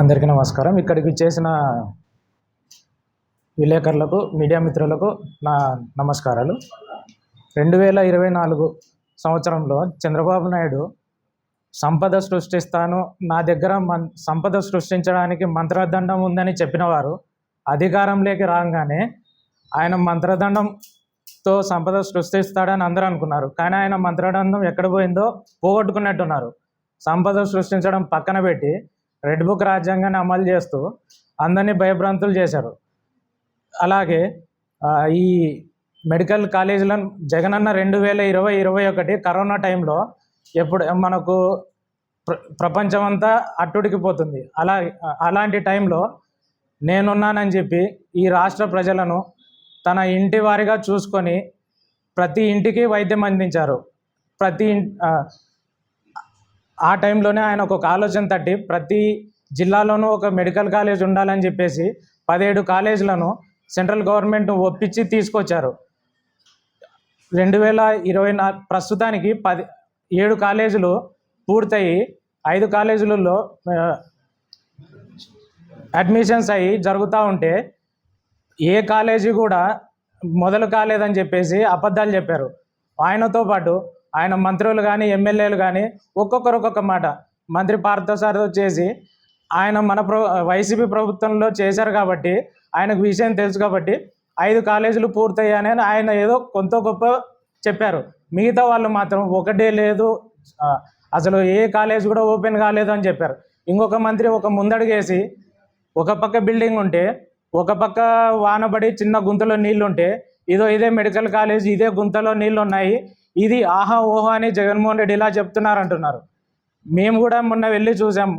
అందరికీ నమస్కారం. ఇక్కడికి చేసిన విలేకరులకు మీడియా మిత్రులకు నా నమస్కారాలు. రెండు వేల ఇరవై నాలుగు సంవత్సరంలో చంద్రబాబు నాయుడు సంపద సృష్టిస్తాను నా దగ్గర మన్ సంపద సృష్టించడానికి మంత్రదండం ఉందని చెప్పిన వారు అధికారంలోకి రాగానే ఆయన మంత్రదండంతో సంపద సృష్టిస్తాడని అందరూ అనుకున్నారు. కానీ ఆయన మంత్రదండం ఎక్కడ పోయిందో పోగొట్టుకున్నట్టున్నారు. సంపద సృష్టించడం పక్కన పెట్టి రెడ్ బుక్ రాజ్యాంగాన్ని అమలు చేస్తూ అందరినీ భయభ్రాంతులు చేశారు. అలాగే ఈ మెడికల్ కాలేజీలను జగనన్న రెండు వేల ఇరవై ఇరవై ఒకటి కరోనా టైంలో ఎప్పుడు మనకు ప్ర ప్రపంచం అంతా అట్టుడికిపోతుంది అలా అలాంటి టైంలో నేనున్నానని చెప్పి ఈ రాష్ట్ర ప్రజలను తన ఇంటి వారిగా చూసుకొని ప్రతి ఇంటికి వైద్యం అందించారు. ప్రతి ఆ, టైంలోనే ఆయన ఒక ఆలోచన తట్టి ప్రతి జిల్లాలోనూ ఒక మెడికల్ కాలేజ్ ఉండాలని చెప్పేసి పదిహేడు కాలేజీలను సెంట్రల్ గవర్నమెంట్ ఒప్పించి తీసుకొచ్చారు. రెండు వేల ఇరవై నా ప్రస్తుతానికి పది ఏడు కాలేజీలు పూర్తయి ఐదు కాలేజీలలో అడ్మిషన్స్ అయ్యి జరుగుతూ ఉంటే ఏ కాలేజీ కూడా మొదలు కాలేదని చెప్పేసి అబద్ధాలు చెప్పారు. ఆయనతో పాటు ఆయన మంత్రులు కానీ ఎమ్మెల్యేలు కానీ ఒక్కొక్కరు ఒక్కొక్క మాట. మంత్రి పార్థసారథి వచ్చేసి ఆయన మన ప్ర వైసీపీ ప్రభుత్వంలో చేశారు కాబట్టి ఆయనకు విషయం తెలుసు కాబట్టి ఐదు కాలేజీలు పూర్తయ్యానే ఆయన ఏదో కొంత గొప్ప చెప్పారు. మిగతా వాళ్ళు మాత్రం ఒకటే లేదు అసలు ఏ కాలేజ్ కూడా ఓపెన్ కాలేదు అని చెప్పారు. ఇంకొక మంత్రి ఒక ముందడుగేసి ఒక పక్క బిల్డింగ్ ఉంటే ఒక పక్క వానబడి చిన్న గుంతలో నీళ్ళుంటే ఇదో ఇదే మెడికల్ కాలేజ్ ఇదే గుంతలో నీళ్ళు ఉన్నాయి ఇది ఆహా ఓహో అని జగన్మోహన్ రెడ్డి ఇలా చెప్తున్నారు అంటున్నారు మేము కూడా మొన్న వెళ్ళి చూసాం.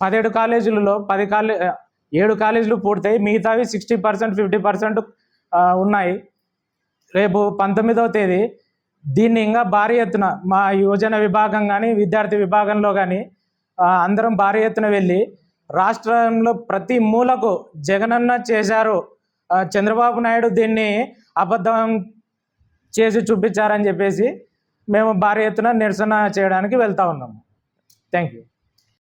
పదిహేడు కాలేజీలలో పది కాలే ఏడు కాలేజీలు పూర్తయి మిగతావి సిక్స్టీ పర్సెంట్ ఫిఫ్టీ పర్సెంట్ ఉన్నాయి. రేపు పంతొమ్మిదవ తేదీ దీన్ని ఇంకా భారీ ఎత్తున మా యువజన విభాగం కానీ విద్యార్థి విభాగంలో కానీ అందరం భారీ ఎత్తున వెళ్ళి రాష్ట్రంలో ప్రతి మూలకు జగనన్న చేశారు. చంద్రబాబు నాయుడు దీన్ని అబద్ధం చేసి చూపించారని చెప్పేసి మేము భారీ ఎత్తున నిరసన చేయడానికి వెళ్తా ఉన్నాము. Thank you